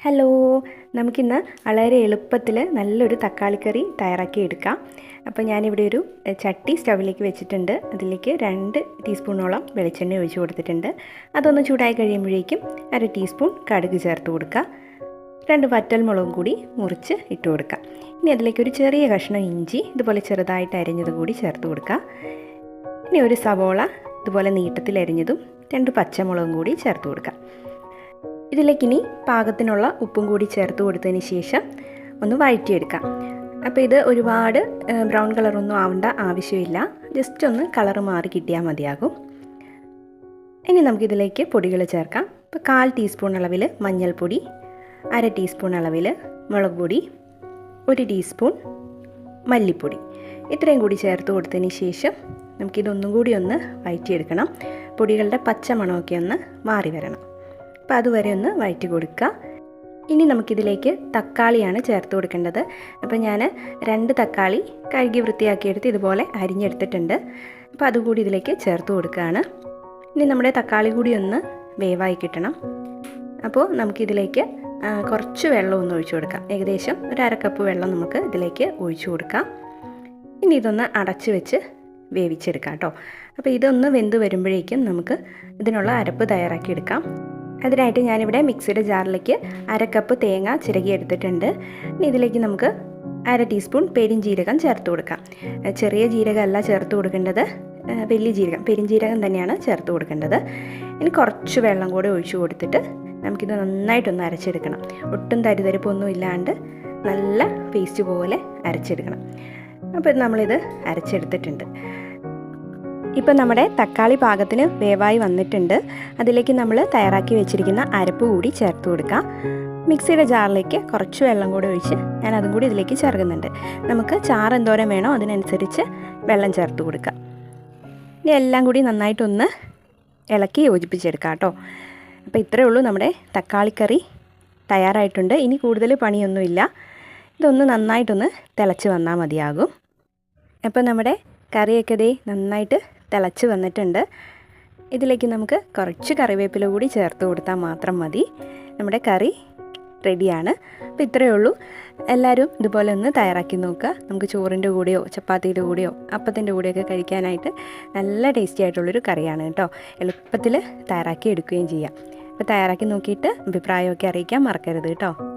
Hello നമുക്കിന്ന് വളരെ എളുപ്പത്തിൽ നല്ലൊരു തക്കാളിക്കറി തയ്യാറാക്കി എടുക്കാം. അപ്പോൾ ഞാനിവിടെ ഒരു ചട്ടി സ്റ്റവിലേക്ക് വെച്ചിട്ടുണ്ട്. അതിലേക്ക് രണ്ട് ടീസ്പൂണോളം വെളിച്ചെണ്ണ ഒഴിച്ചു കൊടുത്തിട്ടുണ്ട്. അതൊന്ന് ചൂടായി കഴിയുമ്പോഴേക്കും അര ടീസ്പൂൺ കടുക് ചേർത്ത് കൊടുക്കുക രണ്ട് വറ്റൽമുളകും കൂടി മുറിച്ച് ഇട്ട് കൊടുക്കുക ഇനി അതിലേക്ക് ഒരു ചെറിയ കഷ്ണം ഇഞ്ചി ഇതുപോലെ ചെറുതായിട്ട് അരിഞ്ഞത് കൂടി ചേർത്ത് കൊടുക്കുക ഇനി ഒരു സവോള ഇതുപോലെ നീട്ടത്തിൽ അരിഞ്ഞതും രണ്ട് പച്ചമുളകും കൂടി ചേർത്ത് കൊടുക്കുക ഇതിലേക്കിനി പാകത്തിനുള്ള ഉപ്പും കൂടി ചേർത്ത് കൊടുത്തതിന് ശേഷം ഒന്ന് വഴറ്റിയെടുക്കാം. അപ്പോൾ ഇത് ഒരുപാട് ബ്രൗൺ കളറൊന്നും ആവേണ്ട ആവശ്യമില്ല. ജസ്റ്റ് ഒന്ന് കളർ മാറി കിട്ടിയാൽ മതിയാകും. ഇനി നമുക്കിതിലേക്ക് പൊടികൾ ചേർക്കാം. ഇപ്പോൾ കാൽ ടീസ്പൂൺ അളവിൽ മഞ്ഞൾപ്പൊടി അര ടീസ്പൂൺ അളവിൽ മുളക് പൊടി ഒരു ടീസ്പൂൺ മല്ലിപ്പൊടി. ഇത്രയും കൂടി ചേർത്ത് കൊടുത്തതിന് ശേഷം നമുക്കിതൊന്നും കൂടി ഒന്ന് വഴറ്റിയെടുക്കണം. പൊടികളുടെ പച്ച മണമൊക്കെ ഒന്ന് മാറി വരണം. അപ്പോൾ അതുവരെ ഒന്ന് വഴറ്റി കൊടുക്കുക ഇനി നമുക്കിതിലേക്ക് തക്കാളിയാണ് ചേർത്ത് കൊടുക്കേണ്ടത്. അപ്പോൾ ഞാൻ രണ്ട് തക്കാളി കഴുകി വൃത്തിയാക്കിയെടുത്ത് ഇതുപോലെ അരിഞ്ഞെടുത്തിട്ടുണ്ട്. അപ്പോൾ അതുകൂടി ഇതിലേക്ക് ചേർത്ത് കൊടുക്കുകയാണ് ഇനി നമ്മുടെ തക്കാളി കൂടി ഒന്ന് വേവായി കിട്ടണം. അപ്പോൾ നമുക്കിതിലേക്ക് കുറച്ച് വെള്ളം ഒന്ന് ഒഴിച്ചു കൊടുക്കാം. ഏകദേശം ഒരു അരക്കപ്പ് കപ്പ് വെള്ളം നമുക്ക് ഇതിലേക്ക് ഒഴിച്ചു കൊടുക്കാം. ഇനി ഇതൊന്ന് അടച്ച് വെച്ച് വേവിച്ചെടുക്കാം കേട്ടോ. അപ്പോൾ ഇതൊന്ന് വെന്ത് വരുമ്പോഴേക്കും നമുക്ക് ഇതിനുള്ള അരപ്പ് തയ്യാറാക്കി എടുക്കാം അതിനായിട്ട് ഞാനിവിടെ മിക്സിയുടെ ജാറിലേക്ക് അര കപ്പ് തേങ്ങ ചിരകി എടുത്തിട്ടുണ്ട്. ഇനി ഇതിലേക്ക് നമുക്ക് അര ടീസ്പൂൺ പെരിഞ്ജീരകം ചേർത്ത് കൊടുക്കാം. ചെറിയ ജീരകമല്ല ചേർത്ത് കൊടുക്കേണ്ടത്. വലിയ ജീരകം പെരിഞ്ജീരകം തന്നെയാണ് ചേർത്ത് കൊടുക്കേണ്ടത്. ഇനി കുറച്ച് വെള്ളം കൂടെ ഒഴിച്ചു കൊടുത്തിട്ട് നമുക്കിത് നന്നായിട്ടൊന്ന് അരച്ചെടുക്കണം. ഒട്ടും തരിതരിപ്പൊന്നും ഇല്ലാണ്ട് നല്ല പേസ്റ്റ് പോലെ അരച്ചെടുക്കണം. അപ്പോൾ നമ്മളിത് അരച്ചെടുത്തിട്ടുണ്ട്. ഇപ്പം നമ്മുടെ തക്കാളി പാകത്തിന് വേവായി വന്നിട്ടുണ്ട്. അതിലേക്ക് നമ്മൾ തയ്യാറാക്കി വെച്ചിരിക്കുന്ന അരപ്പ് കൂടി ചേർത്ത് കൊടുക്കാം. മിക്സിയുടെ ജാറിലേക്ക് കുറച്ച് വെള്ളം കൂടി ഒഴിച്ച് ഞാൻ അതും കൂടി ഇതിലേക്ക് ചേർക്കുന്നുണ്ട്. നമുക്ക് ചാറ് എന്തോരം വേണോ അതിനനുസരിച്ച് വെള്ളം ചേർത്ത് കൊടുക്കാം. ഇനി എല്ലാം കൂടി നന്നായിട്ടൊന്ന് ഇളക്കി യോജിപ്പിച്ചെടുക്കാം കേട്ടോ. അപ്പോൾ ഇത്രയേ ഉള്ളൂ നമ്മുടെ തക്കാളിക്കറി തയ്യാറായിട്ടുണ്ട്. ഇനി കൂടുതൽ പണിയൊന്നുമില്ല. ഇതൊന്ന് നന്നായിട്ടൊന്ന് തിളച്ച് വന്നാൽ മതിയാകും. അപ്പോൾ നമ്മുടെ കറിയൊക്കെ ദേ നന്നായിട്ട് തിളച്ച് വന്നിട്ടുണ്ട്. ഇതിലേക്ക് നമുക്ക് കുറച്ച് കറിവേപ്പില കൂടി ചേർത്ത് കൊടുത്താൽ മാത്രം മതി. നമ്മുടെ കറി റെഡിയാണ്. അപ്പോൾ ഇത്രയേ ഉള്ളൂ. എല്ലാവരും ഇതുപോലെ ഒന്ന് തയ്യാറാക്കി നോക്കുക. നമുക്ക് ചോറിന്റെ കൂടെയോ ചപ്പാത്തിയുടെ കൂടെയോ അപ്പത്തിന്റെ കൂടെയൊക്കെ കഴിക്കാനായിട്ട് നല്ല ടേസ്റ്റി ആയിട്ടുള്ളൊരു കറിയാണ് കേട്ടോ. എളുപ്പത്തിൽ തയ്യാറാക്കി എടുക്കുകയും ചെയ്യാം. അപ്പോൾ തയ്യാറാക്കി നോക്കിയിട്ട് അഭിപ്രായമൊക്കെ അറിയിക്കാൻ മറക്കരുത് കേട്ടോ.